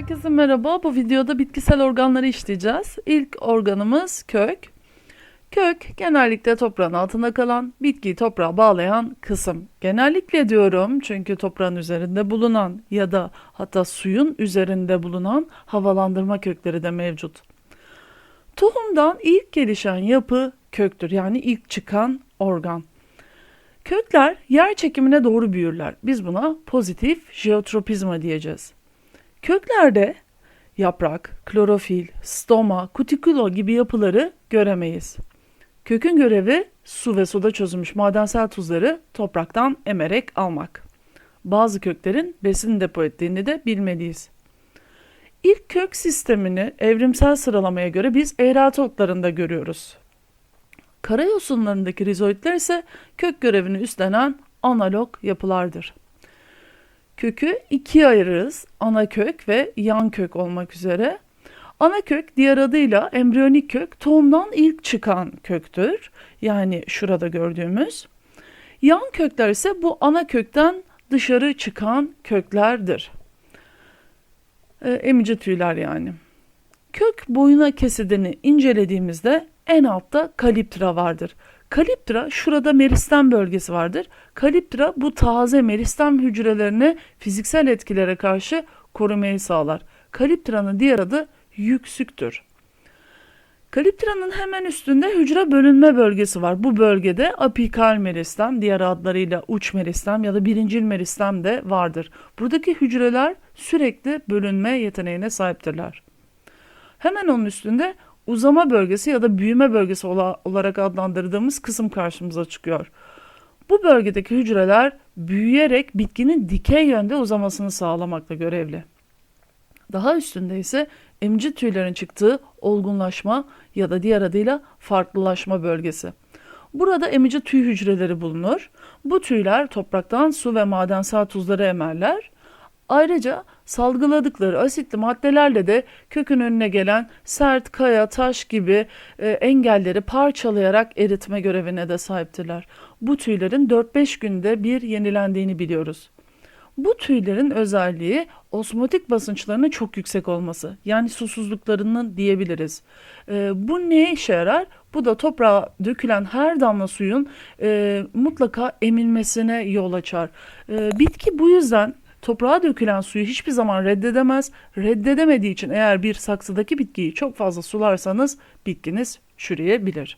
Herkese merhaba. Bu videoda bitkisel organları işleyeceğiz. İlk organımız kök. Kök genellikle toprağın altında kalan, bitkiyi toprağa bağlayan kısım. Genellikle diyorum çünkü toprağın üzerinde bulunan ya da hatta suyun üzerinde bulunan havalandırma kökleri de mevcut. Tohumdan ilk gelişen yapı köktür. Yani ilk çıkan organ. Kökler yer çekimine doğru büyürler. Biz buna pozitif jeotropizma diyeceğiz. Köklerde yaprak, klorofil, stoma, kutikulo gibi yapıları göremeyiz. Kökün görevi su ve suda çözülmüş madensel tuzları topraktan emerek almak. Bazı köklerin besin depo ettiğini de bilmeliyiz. İlk kök sistemini evrimsel sıralamaya göre biz eğreti otlarında görüyoruz. Karayosunlarındaki rizoidler ise kök görevini üstlenen analog yapılardır. Kökü ikiye ayırırız. Ana kök ve yan kök olmak üzere. Ana kök diğer adıyla embriyonik kök tohumdan ilk çıkan köktür. Yani şurada gördüğümüz. Yan kökler ise bu ana kökten dışarı çıkan köklerdir. E, emici tüyler yani. Kök boyuna kesidini incelediğimizde en altta kaliptra vardır. Kaliptra şurada meristem bölgesi vardır. Kaliptra bu taze meristem hücrelerini fiziksel etkilere karşı korumayı sağlar. Kaliptra'nın diğer adı yüksüktür. Kaliptra'nın hemen üstünde hücre bölünme bölgesi var. Bu bölgede apikal meristem, diğer adlarıyla uç meristem ya da birincil meristem de vardır. Buradaki hücreler sürekli bölünme yeteneğine sahiptirler. Hemen onun üstünde uzama bölgesi ya da büyüme bölgesi olarak adlandırdığımız kısım karşımıza çıkıyor. Bu bölgedeki hücreler büyüyerek bitkinin dikey yönde uzamasını sağlamakla görevli. Daha üstünde ise emci tüylerin çıktığı olgunlaşma ya da diğer adıyla farklılaşma bölgesi. Burada emici tüy hücreleri bulunur. Bu tüyler topraktan su ve madensel tuzları emerler. Ayrıca salgıladıkları asitli maddelerle de kökün önüne gelen sert kaya, taş gibi e, engelleri parçalayarak eritme görevine de sahiptirler. Bu tüylerin 4-5 günde bir yenilendiğini biliyoruz. Bu tüylerin özelliği osmotik basınçlarının çok yüksek olması. Yani susuzluklarının diyebiliriz. E, bu neye işe yarar? Bu da toprağa dökülen her damla suyun e, mutlaka emilmesine yol açar. E, bitki bu yüzden toprağa dökülen suyu hiçbir zaman reddedemez. Reddedemediği için eğer bir saksıdaki bitkiyi çok fazla sularsanız bitkiniz çürüyebilir.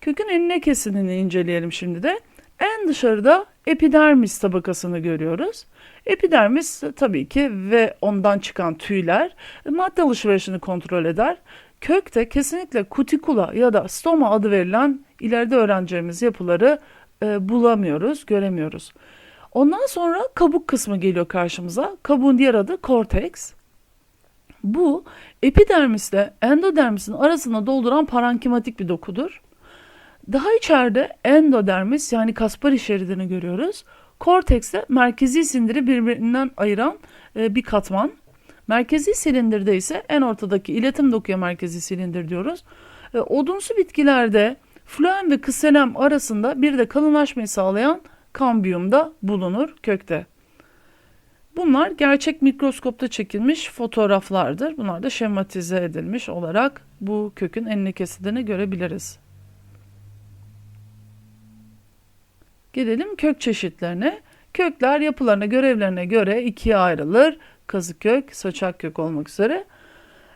Kökün enine kesinini inceleyelim şimdi de. En dışarıda epidermis tabakasını görüyoruz. Epidermis tabii ki ve ondan çıkan tüyler madde alışverişini kontrol eder. Kökte kesinlikle kutikula ya da stoma adı verilen ileride öğreneceğimiz yapıları e, bulamıyoruz, göremiyoruz. Ondan sonra kabuk kısmı geliyor karşımıza. Kabuğun diğer adı korteks. Bu epidermisle endodermisin arasında dolduran parenkimatik bir dokudur. Daha içeride endodermis yani Kaspari şeridini görüyoruz. Kortekste merkezi sindiri birbirinden ayıran e, bir katman. Merkezi silindirde ise en ortadaki iletim dokuya merkezi silindir diyoruz. E, odunsu bitkilerde floem ve kıselem arasında bir de kalınlaşmayı sağlayan kambiyumda bulunur kökte. Bunlar gerçek mikroskopta çekilmiş fotoğraflardır. Bunlar da şematize edilmiş olarak bu kökün enine kesildiğini görebiliriz. Gelelim kök çeşitlerine. Kökler yapılarına, görevlerine göre ikiye ayrılır. Kazık kök, saçak kök olmak üzere.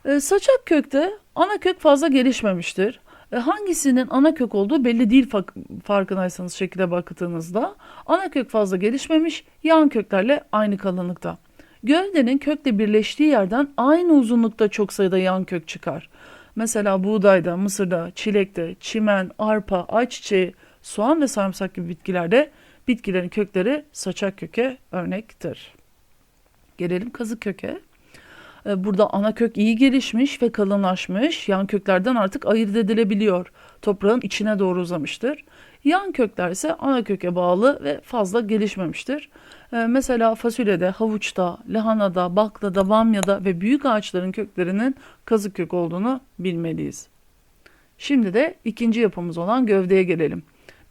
E, saçak kökte ana kök fazla gelişmemiştir. E, hangisinin ana kök olduğu belli değil farkındaysanız şekilde baktığınızda. Ana kök fazla gelişmemiş, yan köklerle aynı kalınlıkta. Gövdenin kökle birleştiği yerden aynı uzunlukta çok sayıda yan kök çıkar. Mesela buğdayda, mısırda, çilekte, çimen, arpa, ayçiçeği, soğan ve sarımsak gibi bitkilerde bitkilerin kökleri saçak köke örnektir. Gelelim kazık köke. Ee, burada ana kök iyi gelişmiş ve kalınlaşmış. Yan köklerden artık ayırt edilebiliyor. Toprağın içine doğru uzamıştır. Yan kökler ise ana köke bağlı ve fazla gelişmemiştir. Ee, mesela fasulyede, havuçta, lahanada, baklada, bamyada ve büyük ağaçların köklerinin kazık kök olduğunu bilmeliyiz. Şimdi de ikinci yapımız olan gövdeye gelelim.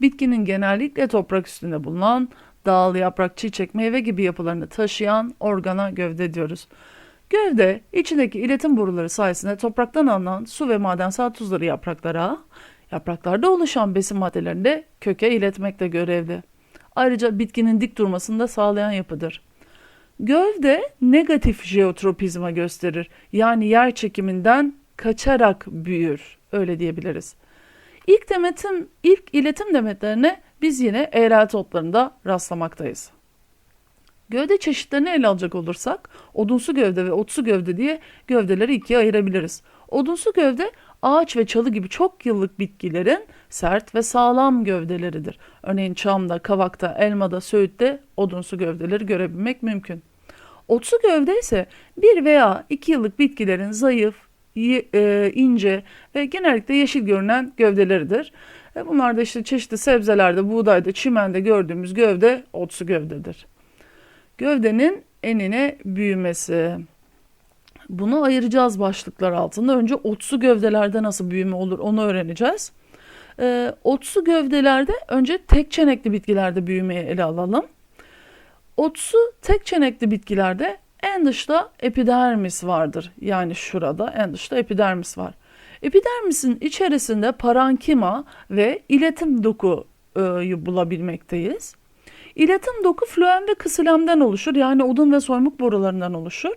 Bitkinin genellikle toprak üstünde bulunan dal, yaprak, çiçek, meyve gibi yapılarını taşıyan organa gövde diyoruz. Gövde içindeki iletim boruları sayesinde topraktan alınan su ve madensel tuzları yapraklara, yapraklarda oluşan besin maddelerini de köke iletmekte görevli. Ayrıca bitkinin dik durmasını da sağlayan yapıdır. Gövde negatif jeotropizma gösterir. Yani yer çekiminden kaçarak büyür. Öyle diyebiliriz. İlk demetim, ilk iletim demetlerine biz yine eğrelti otlarında rastlamaktayız. Gövde çeşitlerini ele alacak olursak odunsu gövde ve otsu gövde diye gövdeleri ikiye ayırabiliriz. Odunsu gövde ağaç ve çalı gibi çok yıllık bitkilerin sert ve sağlam gövdeleridir. Örneğin çamda, kavakta, elmada, söğütte odunsu gövdeleri görebilmek mümkün. Otsu gövde ise bir veya iki yıllık bitkilerin zayıf, e, ince ve genellikle yeşil görünen gövdeleridir. E, bunlar da işte çeşitli sebzelerde, buğdayda, çimende gördüğümüz gövde otsu gövdedir. Gövdenin enine büyümesi. Bunu ayıracağız başlıklar altında. Önce otsu gövdelerde nasıl büyüme olur onu öğreneceğiz. E, otsu gövdelerde önce tek çenekli bitkilerde büyümeyi ele alalım. Otsu tek çenekli bitkilerde en dışta epidermis vardır. Yani şurada en dışta epidermis var. Epidermisin içerisinde parankima ve iletim dokuyu bulabilmekteyiz. İletim doku floem ve kısilemden oluşur. Yani odun ve soymuk borularından oluşur.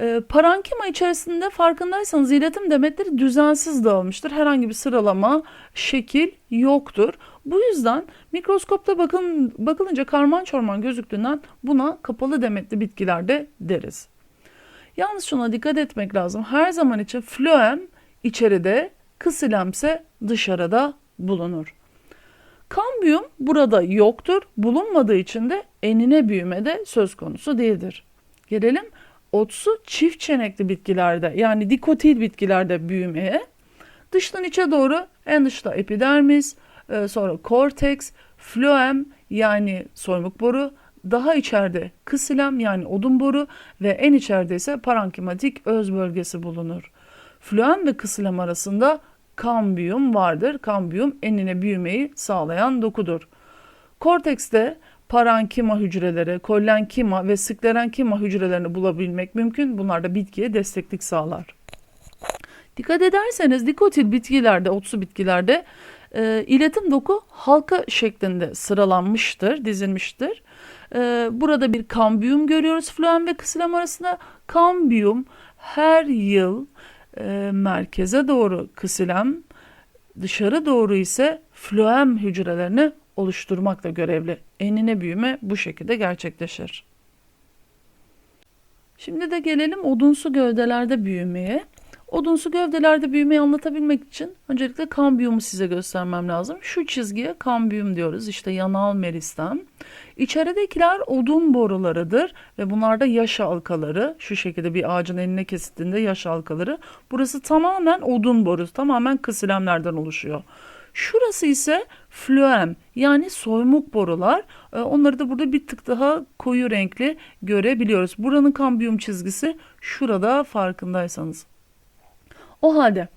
E, parankima içerisinde farkındaysanız iletim demetleri düzensiz dağılmıştır. Herhangi bir sıralama, şekil yoktur. Bu yüzden mikroskopta bakın, bakılınca karman çorman gözüktüğünden buna kapalı demetli bitkiler de deriz. Yalnız şuna dikkat etmek lazım. Her zaman için floem içeride, kısilemse dışarıda bulunur. Kambiyum burada yoktur. Bulunmadığı için de enine büyüme de söz konusu değildir. Gelelim otsu çift çenekli bitkilerde yani dikotil bitkilerde büyümeye. Dıştan içe doğru en dışta epidermis, e, sonra korteks, floem yani soymuk boru, daha içeride kısilem yani odun boru ve en içeride ise parenkimatik öz bölgesi bulunur. Floem ve kısilem arasında kambiyum vardır. Kambiyum enine büyümeyi sağlayan dokudur. Kortekste parankima hücreleri, kollenkima ve sklerenkima hücrelerini bulabilmek mümkün. Bunlar da bitkiye desteklik sağlar. Dikkat ederseniz dikotil bitkilerde, otsu bitkilerde e, iletim doku halka şeklinde sıralanmıştır, dizilmiştir. E, burada bir kambiyum görüyoruz floem ve kısilem arasında. Kambiyum her yıl e, merkeze doğru kısilem, dışarı doğru ise floem hücrelerini oluşturmakla görevli. Enine büyüme bu şekilde gerçekleşir. Şimdi de gelelim odunsu gövdelerde büyümeye. Odunsu gövdelerde büyümeyi anlatabilmek için öncelikle kambiyumu size göstermem lazım. Şu çizgiye kambiyum diyoruz. İşte yanal meristem. İçeridekiler odun borularıdır ve bunlarda yaş halkaları. Şu şekilde bir ağacın eline kesildiğinde yaş halkaları. Burası tamamen odun borusu. Tamamen kısilemlerden oluşuyor. Şurası ise floem yani soymuk borular. Ee, Onları da burada bir tık daha koyu renkli görebiliyoruz. Buranın kambiyum çizgisi şurada farkındaysanız. O halde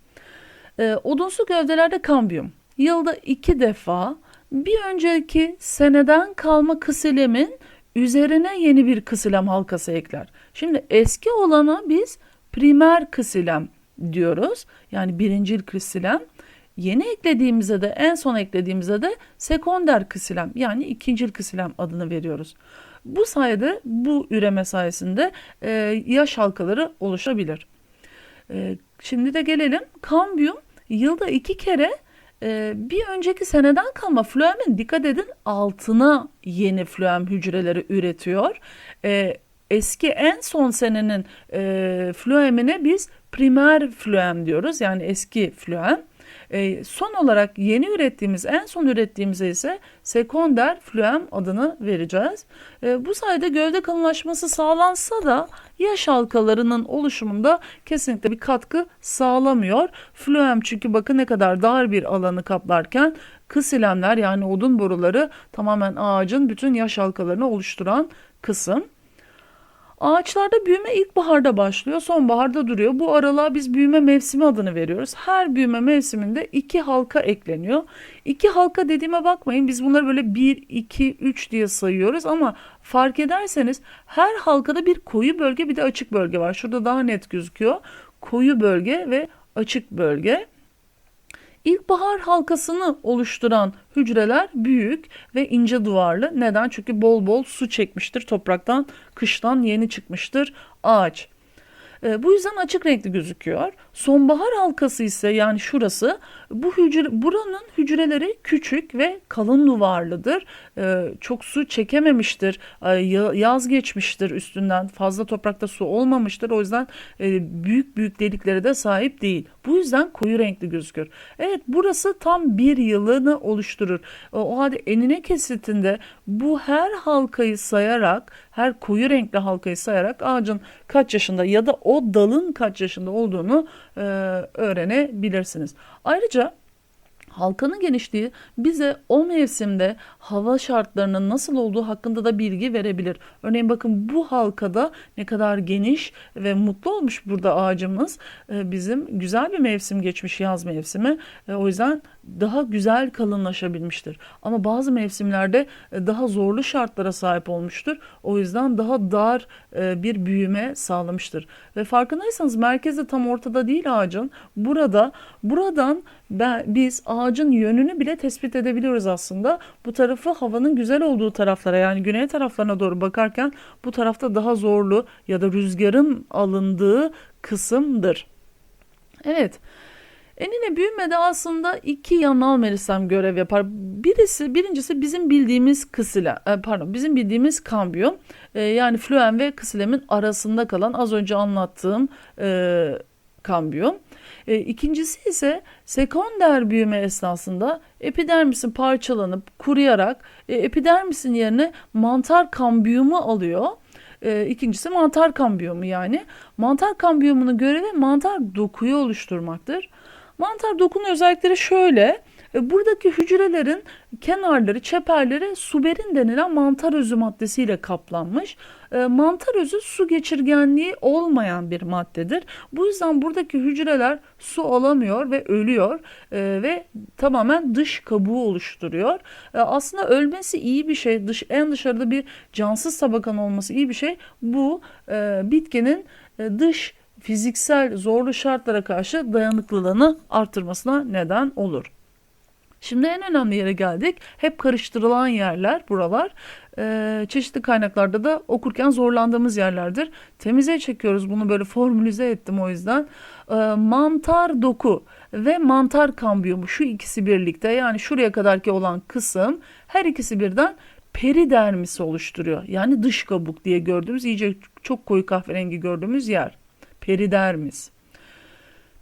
e, odunsu gövdelerde kambiyum yılda iki defa bir önceki seneden kalma kısilemin üzerine yeni bir kısilem halkası ekler. Şimdi eski olana biz primer kısilem diyoruz. Yani birincil kısilem. Yeni eklediğimizde de en son eklediğimizde de sekonder kısilem yani ikincil kısilem adını veriyoruz. Bu sayede bu üreme sayesinde e, yaş halkaları oluşabilir. E, şimdi de gelelim kambiyum yılda iki kere e, bir önceki seneden kalma floemin dikkat edin altına yeni floem hücreleri üretiyor. E, eski en son senenin e, biz primer floem diyoruz yani eski floem. E, son olarak yeni ürettiğimiz, en son ürettiğimize ise sekonder floem adını vereceğiz. E, bu sayede gövde kalınlaşması sağlansa da yaş halkalarının oluşumunda kesinlikle bir katkı sağlamıyor. Floem çünkü bakın ne kadar dar bir alanı kaplarken kısilemler yani odun boruları tamamen ağacın bütün yaş halkalarını oluşturan kısım. Ağaçlarda büyüme ilkbaharda başlıyor, sonbaharda duruyor. Bu aralığa biz büyüme mevsimi adını veriyoruz. Her büyüme mevsiminde iki halka ekleniyor. İki halka dediğime bakmayın biz bunları böyle 1, 2, 3 diye sayıyoruz ama fark ederseniz her halkada bir koyu bölge bir de açık bölge var. Şurada daha net gözüküyor. Koyu bölge ve açık bölge. İlkbahar halkasını oluşturan hücreler büyük ve ince duvarlı. Neden? Çünkü bol bol su çekmiştir topraktan, kıştan yeni çıkmıştır ağaç. E, bu yüzden açık renkli gözüküyor. Sonbahar halkası ise yani şurası bu hücre buranın hücreleri küçük ve kalın duvarlıdır. E, çok su çekememiştir. E, yaz geçmiştir üstünden. Fazla toprakta su olmamıştır. O yüzden e, büyük büyük deliklere de sahip değil. Bu yüzden koyu renkli gözükür. Evet burası tam bir yılını oluşturur. E, o halde enine kesitinde bu her halkayı sayarak her koyu renkli halkayı sayarak ağacın kaç yaşında ya da o dalın kaç yaşında olduğunu e, öğrenebilirsiniz. Ayrıca Halkanın genişliği bize o mevsimde hava şartlarının nasıl olduğu hakkında da bilgi verebilir. Örneğin bakın bu halkada ne kadar geniş ve mutlu olmuş burada ağacımız. Ee, bizim güzel bir mevsim geçmiş yaz mevsimi. Ee, o yüzden daha güzel kalınlaşabilmiştir. Ama bazı mevsimlerde e, daha zorlu şartlara sahip olmuştur. O yüzden daha dar e, bir büyüme sağlamıştır. Ve farkındaysanız merkezde tam ortada değil ağacın. Burada buradan ben, biz ağacın yönünü bile tespit edebiliyoruz aslında. Bu tarafı havanın güzel olduğu taraflara yani güney taraflarına doğru bakarken bu tarafta daha zorlu ya da rüzgarın alındığı kısımdır. Evet. Enine büyümede aslında iki yanal merisem görev yapar. Birisi, birincisi bizim bildiğimiz kısile, e, pardon, bizim bildiğimiz kambiyum. E, yani fluen ve kısilemin arasında kalan az önce anlattığım e, kambiyum. E, ikincisi ise sekonder büyüme esnasında epidermisin parçalanıp kuruyarak e, epidermisin yerine mantar kambiyumu alıyor. E, ikincisi mantar kambiyumu yani. Mantar kambiyumunun görevi mantar dokuyu oluşturmaktır. Mantar dokunun özellikleri şöyle. E, buradaki hücrelerin kenarları, çeperleri suberin denilen mantar özü maddesiyle kaplanmış. E, mantar özü su geçirgenliği olmayan bir maddedir. Bu yüzden buradaki hücreler su alamıyor ve ölüyor e, ve tamamen dış kabuğu oluşturuyor. Aslında ölmesi iyi bir şey. Dış, en dışarıda bir cansız tabakanın olması iyi bir şey. Bu bitkinin dış fiziksel zorlu şartlara karşı dayanıklılığını artırmasına neden olur. Şimdi en önemli yere geldik. Hep karıştırılan yerler buralar. Ee, çeşitli kaynaklarda da okurken zorlandığımız yerlerdir. Temize çekiyoruz bunu böyle formülize ettim o yüzden. Ee, mantar doku ve mantar kambiyumu şu ikisi birlikte yani şuraya kadarki olan kısım her ikisi birden peridermisi oluşturuyor. Yani dış kabuk diye gördüğümüz iyice çok koyu kahverengi gördüğümüz yer. Peridermis.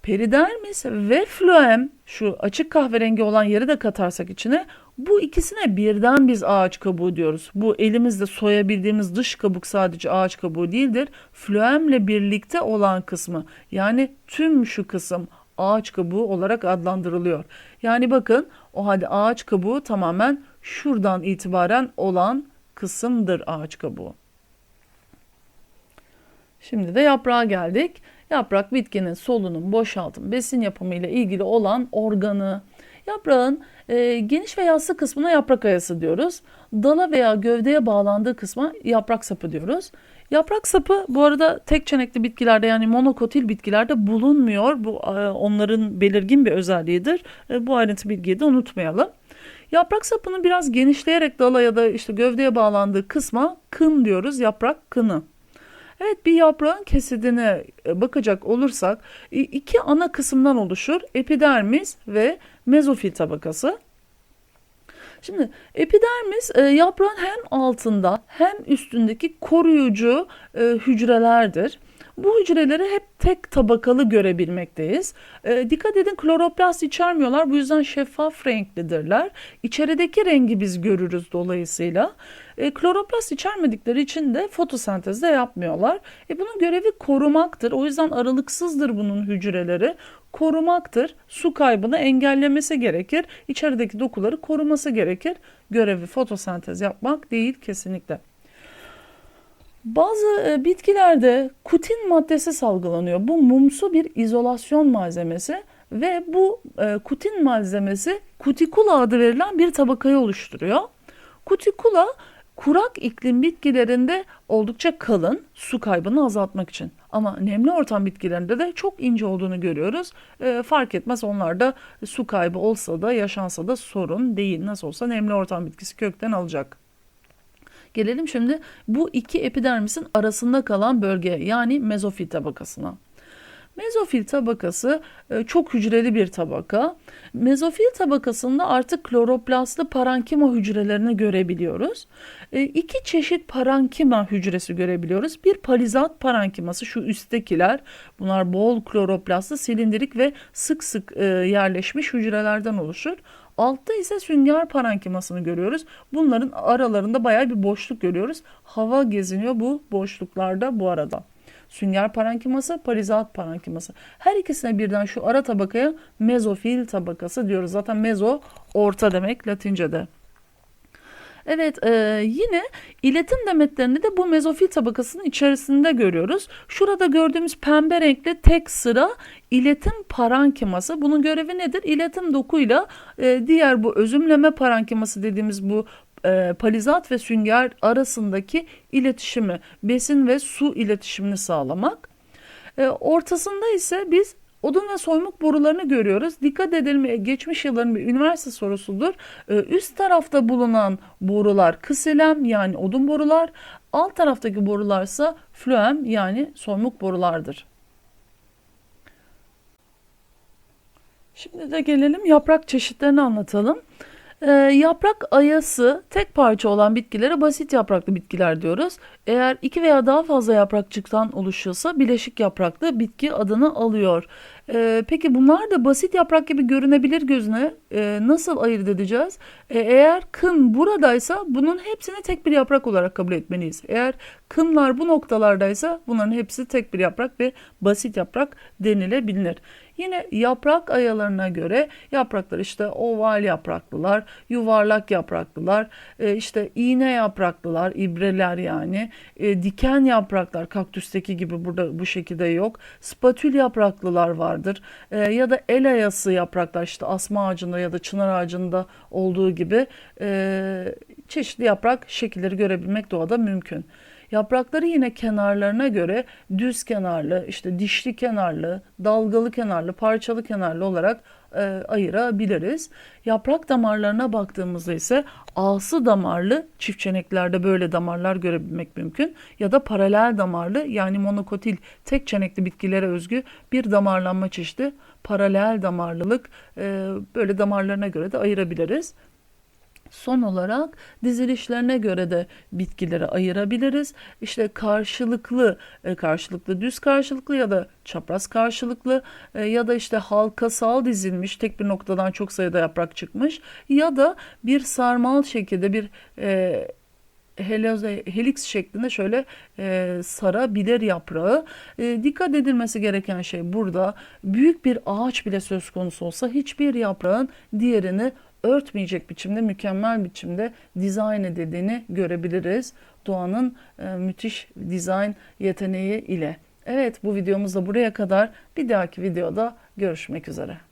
Peridermis ve floem şu açık kahverengi olan yeri de katarsak içine bu ikisine birden biz ağaç kabuğu diyoruz. Bu elimizde soyabildiğimiz dış kabuk sadece ağaç kabuğu değildir. Floemle birlikte olan kısmı yani tüm şu kısım ağaç kabuğu olarak adlandırılıyor. Yani bakın o halde ağaç kabuğu tamamen şuradan itibaren olan kısımdır ağaç kabuğu. Şimdi de yaprağa geldik. Yaprak bitkinin solunum, boşaltım, besin yapımı ile ilgili olan organı. Yaprağın e, geniş ve yassı kısmına yaprak ayası diyoruz. Dala veya gövdeye bağlandığı kısma yaprak sapı diyoruz. Yaprak sapı bu arada tek çenekli bitkilerde yani monokotil bitkilerde bulunmuyor. Bu e, onların belirgin bir özelliğidir. E, bu ayrıntı bilgiyi de unutmayalım. Yaprak sapının biraz genişleyerek dala ya da işte gövdeye bağlandığı kısma kın diyoruz. Yaprak kını. Evet bir yaprağın kesidine e, bakacak olursak iki ana kısımdan oluşur. Epidermis ve mezofil tabakası. Şimdi epidermis e, yaprağın hem altında hem üstündeki koruyucu e, hücrelerdir. Bu hücreleri hep tek tabakalı görebilmekteyiz. E, dikkat edin kloroplast içermiyorlar bu yüzden şeffaf renklidirler. İçerideki rengi biz görürüz dolayısıyla. E, kloroplast içermedikleri için de fotosentez de yapmıyorlar. E, bunun görevi korumaktır. O yüzden aralıksızdır bunun hücreleri. Korumaktır. Su kaybını engellemesi gerekir. İçerideki dokuları koruması gerekir. Görevi fotosentez yapmak değil kesinlikle. Bazı e, bitkilerde kutin maddesi salgılanıyor. Bu mumsu bir izolasyon malzemesi ve bu e, kutin malzemesi kutikula adı verilen bir tabakayı oluşturuyor. Kutikula kurak iklim bitkilerinde oldukça kalın su kaybını azaltmak için. Ama nemli ortam bitkilerinde de çok ince olduğunu görüyoruz. E, fark etmez onlarda su kaybı olsa da yaşansa da sorun değil. Nasıl olsa nemli ortam bitkisi kökten alacak. Gelelim şimdi bu iki epidermisin arasında kalan bölgeye yani mezofil tabakasına. Mezofil tabakası e, çok hücreli bir tabaka. Mezofil tabakasında artık kloroplastlı parankima hücrelerini görebiliyoruz. E, İki çeşit parankima hücresi görebiliyoruz. Bir palizat parankiması şu üsttekiler. Bunlar bol kloroplastlı silindirik ve sık sık e, yerleşmiş hücrelerden oluşur. Altta ise sünger parankimasını görüyoruz. Bunların aralarında bayağı bir boşluk görüyoruz. Hava geziniyor bu boşluklarda bu arada. Sünger parankiması, palizat parankiması. Her ikisine birden şu ara tabakaya mezofil tabakası diyoruz. Zaten mezo orta demek Latince'de. Evet e, yine iletim demetlerini de bu mezofil tabakasının içerisinde görüyoruz. Şurada gördüğümüz pembe renkli tek sıra iletim parankiması. Bunun görevi nedir? İletim dokuyla e, diğer bu özümleme parankiması dediğimiz bu e, palizat ve sünger arasındaki iletişimi, besin ve su iletişimini sağlamak. E, ortasında ise biz odun ve soymuk borularını görüyoruz. Dikkat edelim geçmiş yılların bir üniversite sorusudur. E, üst tarafta bulunan borular kısilem yani odun borular, alt taraftaki borularsa flöem yani soymuk borulardır. Şimdi de gelelim yaprak çeşitlerini anlatalım. Ee, yaprak ayası tek parça olan bitkilere basit yapraklı bitkiler diyoruz. Eğer iki veya daha fazla yaprakçıktan oluşuyorsa bileşik yapraklı bitki adını alıyor. Ee, peki bunlar da basit yaprak gibi görünebilir gözüne. Ee, nasıl ayırt edeceğiz? Ee, eğer kın buradaysa bunun hepsini tek bir yaprak olarak kabul etmeliyiz. Eğer kınlar bu noktalardaysa bunların hepsi tek bir yaprak ve basit yaprak denilebilir. Yine yaprak ayalarına göre yapraklar işte oval yapraklılar, yuvarlak yapraklılar, e, işte iğne yapraklılar, ibreler yani, e, diken yapraklar, kaktüsteki gibi burada bu şekilde yok. Spatül yapraklılar vardır E, ya da el ayası yapraklar işte asma ağacında ya da çınar ağacında olduğu gibi çeşitli yaprak şekilleri görebilmek doğada mümkün. Yaprakları yine kenarlarına göre düz kenarlı, işte dişli kenarlı, dalgalı kenarlı, parçalı kenarlı olarak e, ayırabiliriz. Yaprak damarlarına baktığımızda ise ağsı damarlı çiftçeneklerde böyle damarlar görebilmek mümkün ya da paralel damarlı yani monokotil tek çenekli bitkilere özgü bir damarlanma çeşidi paralel damarlılık e, böyle damarlarına göre de ayırabiliriz. Son olarak dizilişlerine göre de bitkileri ayırabiliriz. İşte karşılıklı, e, karşılıklı düz karşılıklı ya da çapraz karşılıklı e, ya da işte halkasal dizilmiş tek bir noktadan çok sayıda yaprak çıkmış ya da bir sarmal şekilde bir e, helix şeklinde şöyle e, sarabilir yaprağı. E, dikkat edilmesi gereken şey burada büyük bir ağaç bile söz konusu olsa hiçbir yaprağın diğerini örtmeyecek biçimde, mükemmel biçimde dizayn edildiğini görebiliriz. Doğanın e, müthiş dizayn yeteneği ile. Evet bu videomuz da buraya kadar. Bir dahaki videoda görüşmek üzere.